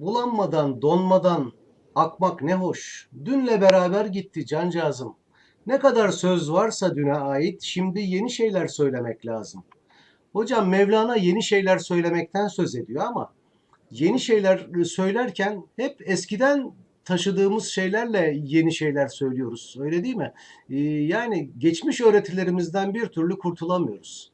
Bulanmadan, donmadan akmak ne hoş. Dünle beraber gitti cancağızım. Ne kadar söz varsa düne ait, şimdi yeni şeyler söylemek lazım. Hocam Mevlana yeni şeyler söylemekten söz ediyor ama yeni şeyler söylerken hep eskiden taşıdığımız şeylerle yeni şeyler söylüyoruz. Öyle değil mi? Ee, yani geçmiş öğretilerimizden bir türlü kurtulamıyoruz.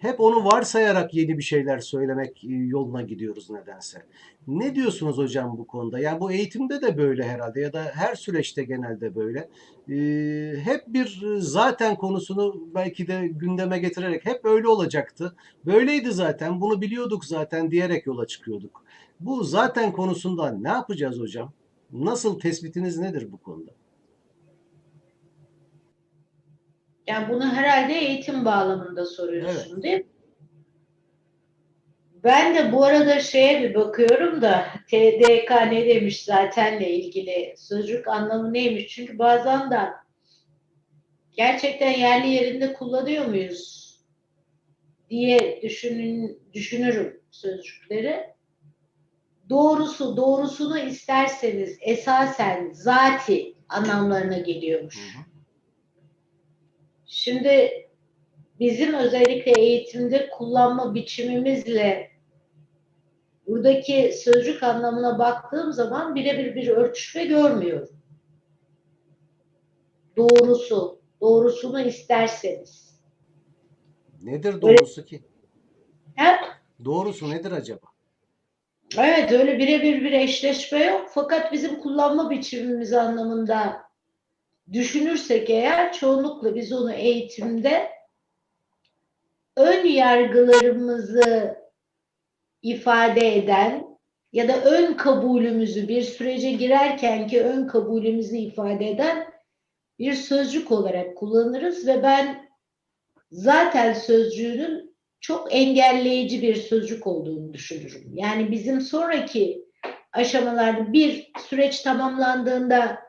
Hep onu varsayarak yeni bir şeyler söylemek e, yoluna gidiyoruz nedense. Ne diyorsunuz hocam bu konuda? Yani bu eğitimde de böyle herhalde ya da her süreçte genelde böyle. Ee, hep bir zaten konusunu belki de gündeme getirerek hep öyle olacaktı. Böyleydi zaten, bunu biliyorduk zaten diyerek yola çıkıyorduk. Bu zaten konusunda ne yapacağız hocam? Nasıl tespitiniz nedir bu konuda? Yani bunu herhalde eğitim bağlamında soruyorsun Evet. değil mi? Ben de bu arada şeye bir bakıyorum da TDK ne demiş zatenle ilgili sözcük anlamı neymiş? Çünkü bazen de gerçekten yerli yerinde kullanıyor muyuz diye düşünün, düşünürüm sözcükleri. Doğrusu, doğrusunu isterseniz esasen zati anlamlarına geliyormuş. Şimdi bizim özellikle eğitimde kullanma biçimimizle buradaki sözcük anlamına baktığım zaman birebir bir örtüşme görmüyorum. Doğrusu, doğrusunu isterseniz. Nedir doğrusu ki? Ha? Doğrusu nedir acaba? Evet öyle birebir bir eşleşme yok fakat bizim kullanma biçimimiz anlamında düşünürsek eğer çoğunlukla biz onu eğitimde ön yargılarımızı ifade eden ya da ön kabulümüzü bir sürece girerken ki ön kabulümüzü ifade eden bir sözcük olarak kullanırız ve ben zaten sözcüğünün çok engelleyici bir sözcük olduğunu düşünürüm. Yani bizim sonraki aşamalarda bir süreç tamamlandığında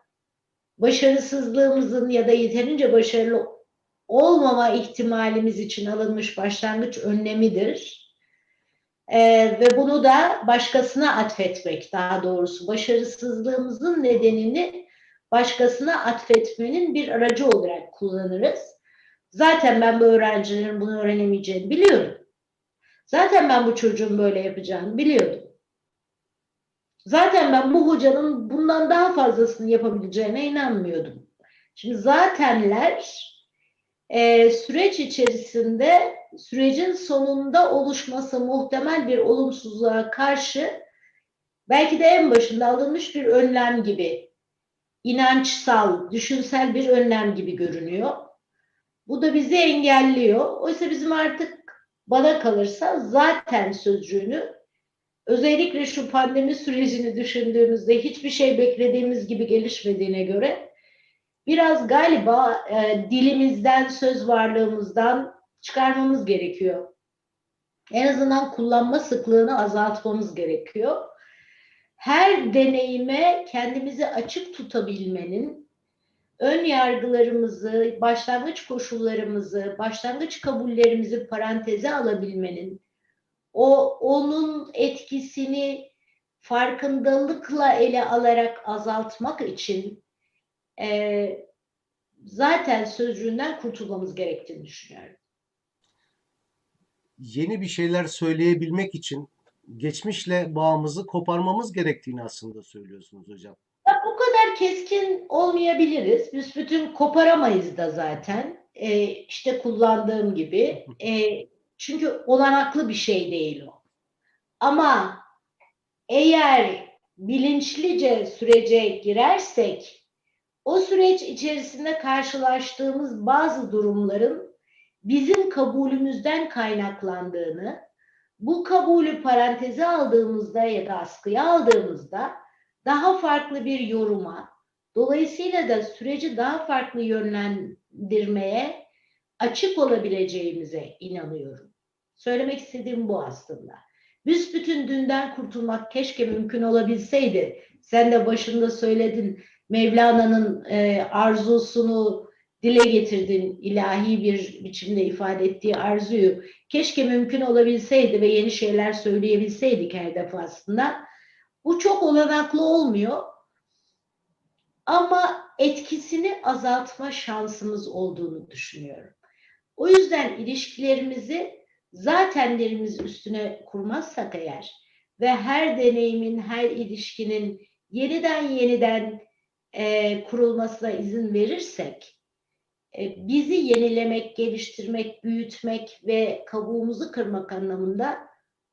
başarısızlığımızın ya da yeterince başarılı olmama ihtimalimiz için alınmış başlangıç önlemidir. Ee, ve bunu da başkasına atfetmek daha doğrusu başarısızlığımızın nedenini başkasına atfetmenin bir aracı olarak kullanırız. Zaten ben bu öğrencilerin bunu öğrenemeyeceğini biliyordum. Zaten ben bu çocuğun böyle yapacağını biliyordum. Zaten ben bu hocanın bundan daha fazlasını yapabileceğine inanmıyordum. Şimdi zatenler e, süreç içerisinde sürecin sonunda oluşması muhtemel bir olumsuzluğa karşı belki de en başında alınmış bir önlem gibi inançsal, düşünsel bir önlem gibi görünüyor. Bu da bizi engelliyor. Oysa bizim artık bana kalırsa zaten sözcüğünü özellikle şu pandemi sürecini düşündüğümüzde hiçbir şey beklediğimiz gibi gelişmediğine göre biraz galiba e, dilimizden, söz varlığımızdan çıkarmamız gerekiyor. En azından kullanma sıklığını azaltmamız gerekiyor. Her deneyime kendimizi açık tutabilmenin, ön yargılarımızı, başlangıç koşullarımızı, başlangıç kabullerimizi paranteze alabilmenin, o onun etkisini farkındalıkla ele alarak azaltmak için e, zaten sözcüğünden kurtulmamız gerektiğini düşünüyorum. Yeni bir şeyler söyleyebilmek için geçmişle bağımızı koparmamız gerektiğini aslında söylüyorsunuz hocam. Ya bu kadar keskin olmayabiliriz. Büsbütün koparamayız da zaten. E, işte kullandığım gibi. E, çünkü olanaklı bir şey değil o. Ama eğer bilinçlice sürece girersek o süreç içerisinde karşılaştığımız bazı durumların bizim kabulümüzden kaynaklandığını, bu kabulü paranteze aldığımızda ya da askıya aldığımızda daha farklı bir yoruma, dolayısıyla da süreci daha farklı yönlendirmeye açık olabileceğimize inanıyorum. Söylemek istediğim bu aslında. Büsbütün dünden kurtulmak keşke mümkün olabilseydi. Sen de başında söyledin Mevlana'nın e, arzusunu dile getirdin. ilahi bir biçimde ifade ettiği arzuyu. Keşke mümkün olabilseydi ve yeni şeyler söyleyebilseydik her defasında. Bu çok olanaklı olmuyor. Ama etkisini azaltma şansımız olduğunu düşünüyorum. O yüzden ilişkilerimizi zatenlerimiz üstüne kurmazsak eğer ve her deneyimin, her ilişkinin yeniden yeniden e, kurulmasına izin verirsek e, bizi yenilemek, geliştirmek, büyütmek ve kabuğumuzu kırmak anlamında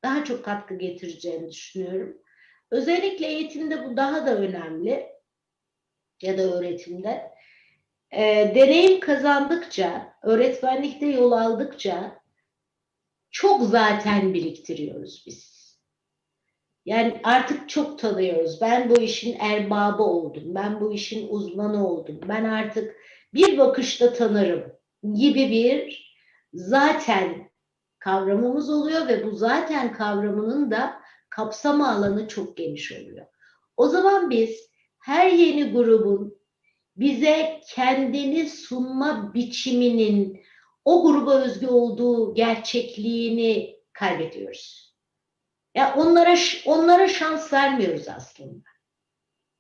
daha çok katkı getireceğini düşünüyorum. Özellikle eğitimde bu daha da önemli ya da öğretimde. E, deneyim kazandıkça, öğretmenlikte yol aldıkça çok zaten biriktiriyoruz biz. Yani artık çok tanıyoruz. Ben bu işin erbabı oldum. Ben bu işin uzmanı oldum. Ben artık bir bakışta tanırım gibi bir zaten kavramımız oluyor ve bu zaten kavramının da kapsama alanı çok geniş oluyor. O zaman biz her yeni grubun bize kendini sunma biçiminin o gruba özgü olduğu gerçekliğini kaybediyoruz. Ya onlara onlara şans vermiyoruz aslında.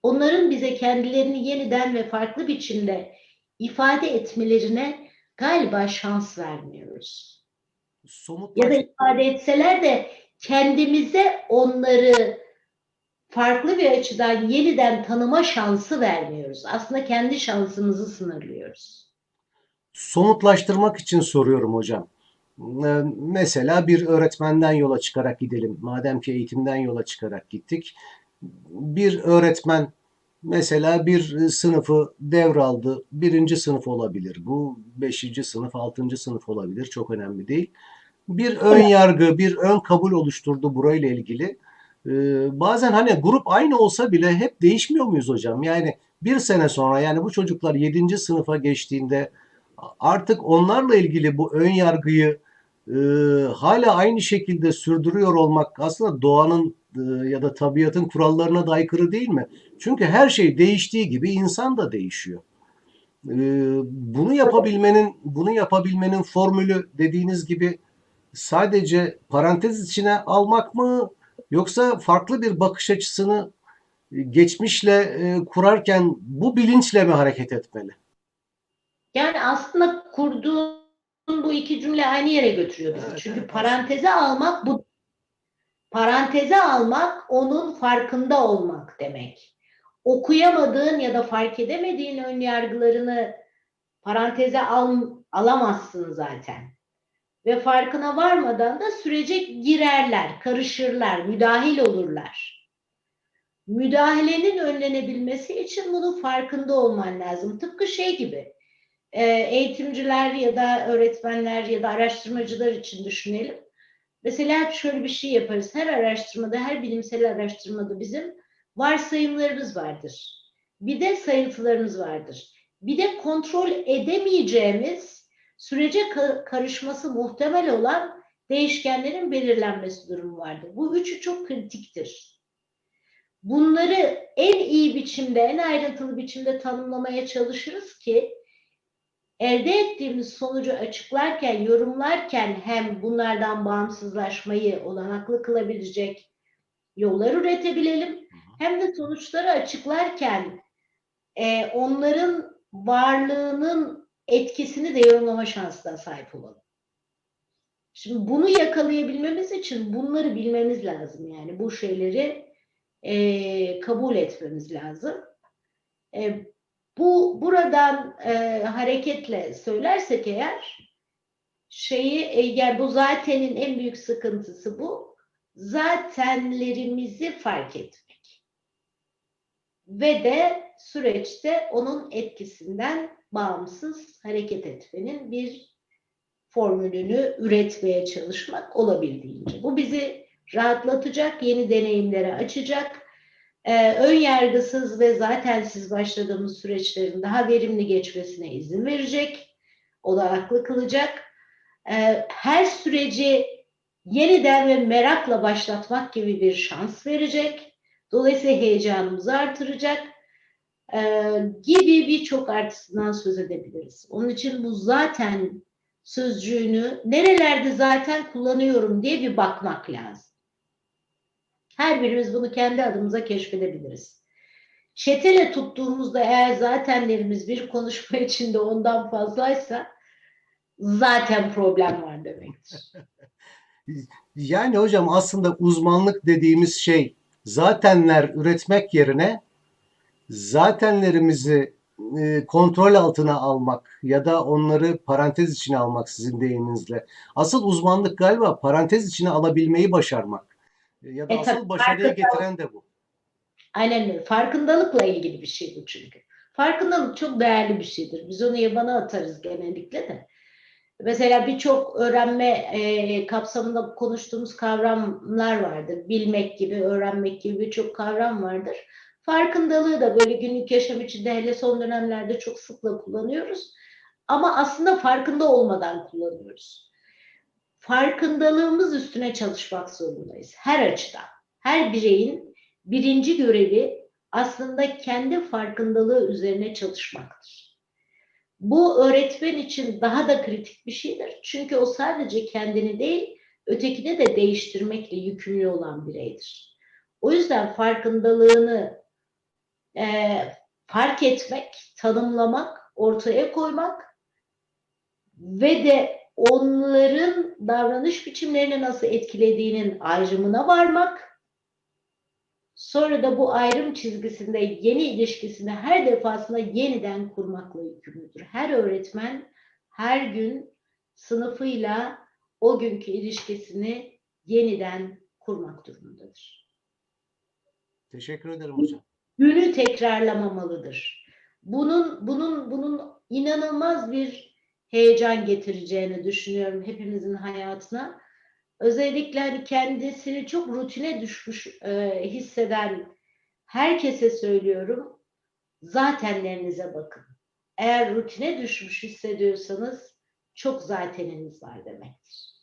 Onların bize kendilerini yeniden ve farklı biçimde ifade etmelerine galiba şans vermiyoruz. Somutlaş- Ya da ifade etseler de kendimize onları farklı bir açıdan yeniden tanıma şansı vermiyoruz. Aslında kendi şansımızı sınırlıyoruz. Somutlaştırmak için soruyorum hocam. Ee, Mesela bir öğretmenden yola çıkarak gidelim. Madem ki eğitimden yola çıkarak gittik. Bir öğretmen mesela bir sınıfı devraldı. Birinci sınıf olabilir. Bu beşinci sınıf, altıncı sınıf olabilir. Çok önemli değil. Bir ön yargı, bir ön kabul oluşturdu burayla ilgili. Ee, bazen hani grup aynı olsa bile hep değişmiyor muyuz hocam? Yani bir sene sonra yani bu çocuklar yedinci sınıfa geçtiğinde artık onlarla ilgili bu ön yargıyı e, hala aynı şekilde sürdürüyor olmak aslında doğanın e, ya da tabiatın kurallarına da aykırı değil mi? Çünkü her şey değiştiği gibi insan da değişiyor. E, bunu yapabilmenin bunu yapabilmenin formülü dediğiniz gibi sadece parantez içine almak mı yoksa farklı bir bakış açısını e, geçmişle e, kurarken bu bilinçle mi hareket etmeli? Yani aslında kurduğun bu iki cümle aynı yere götürüyor bizi. Çünkü paranteze almak bu paranteze almak onun farkında olmak demek. Okuyamadığın ya da fark edemediğin ön yargılarını paranteze al, alamazsın zaten. Ve farkına varmadan da sürece girerler, karışırlar, müdahil olurlar. Müdahalenin önlenebilmesi için bunun farkında olman lazım. Tıpkı şey gibi eğitimciler ya da öğretmenler ya da araştırmacılar için düşünelim. Mesela şöyle bir şey yaparız. Her araştırmada, her bilimsel araştırmada bizim varsayımlarımız vardır. Bir de sayıntılarımız vardır. Bir de kontrol edemeyeceğimiz sürece ka- karışması muhtemel olan değişkenlerin belirlenmesi durumu vardır. Bu üçü çok kritiktir. Bunları en iyi biçimde, en ayrıntılı biçimde tanımlamaya çalışırız ki elde ettiğimiz sonucu açıklarken, yorumlarken hem bunlardan bağımsızlaşmayı olanaklı kılabilecek yollar üretebilelim. Hem de sonuçları açıklarken e, onların varlığının etkisini de yorumlama şansına sahip olalım. Şimdi bunu yakalayabilmemiz için bunları bilmemiz lazım. Yani bu şeyleri e, kabul etmemiz lazım. E, bu buradan e, hareketle söylersek eğer şeyi e, yani bu zatenin en büyük sıkıntısı bu. Zatenlerimizi fark etmek. Ve de süreçte onun etkisinden bağımsız hareket etmenin bir formülünü üretmeye çalışmak olabildiğince. Bu bizi rahatlatacak, yeni deneyimlere açacak e, ön yargısız ve zaten siz başladığımız süreçlerin daha verimli geçmesine izin verecek, olanaklı kılacak. E, her süreci yeniden ve merakla başlatmak gibi bir şans verecek. Dolayısıyla heyecanımızı artıracak e, gibi birçok artısından söz edebiliriz. Onun için bu zaten sözcüğünü nerelerde zaten kullanıyorum diye bir bakmak lazım. Her birimiz bunu kendi adımıza keşfedebiliriz. Çetele tuttuğumuzda eğer zatenlerimiz bir konuşma içinde ondan fazlaysa zaten problem var demektir. Yani hocam aslında uzmanlık dediğimiz şey zatenler üretmek yerine zatenlerimizi e, kontrol altına almak ya da onları parantez içine almak sizin deyiminizle. Asıl uzmanlık galiba parantez içine alabilmeyi başarmak. E, Ya da E, asıl başarıya getiren de bu. Aynen öyle. Farkındalıkla ilgili bir şey bu çünkü. Farkındalık çok değerli bir şeydir. Biz onu yabana atarız genellikle de. Mesela birçok öğrenme e, kapsamında konuştuğumuz kavramlar vardır. Bilmek gibi, öğrenmek gibi birçok kavram vardır. Farkındalığı da böyle günlük yaşam içinde hele son dönemlerde çok sıkla kullanıyoruz. Ama aslında farkında olmadan kullanıyoruz. Farkındalığımız üstüne çalışmak zorundayız. Her açıdan. Her bireyin birinci görevi aslında kendi farkındalığı üzerine çalışmaktır. Bu öğretmen için daha da kritik bir şeydir. Çünkü o sadece kendini değil, ötekini de değiştirmekle yükümlü olan bireydir. O yüzden farkındalığını eee, fark etmek, tanımlamak, ortaya koymak ve de onların davranış biçimlerini nasıl etkilediğinin ayrımına varmak Sonra da bu ayrım çizgisinde yeni ilişkisini her defasında yeniden kurmakla yükümlüdür. Her öğretmen her gün sınıfıyla o günkü ilişkisini yeniden kurmak durumundadır. Teşekkür ederim hocam. Günü tekrarlamamalıdır. Bunun bunun bunun inanılmaz bir heyecan getireceğini düşünüyorum hepimizin hayatına. Özellikle hani kendisini çok rutine düşmüş e, hisseden herkese söylüyorum. Zatenlerinize bakın. Eğer rutine düşmüş hissediyorsanız çok zateniniz var demektir.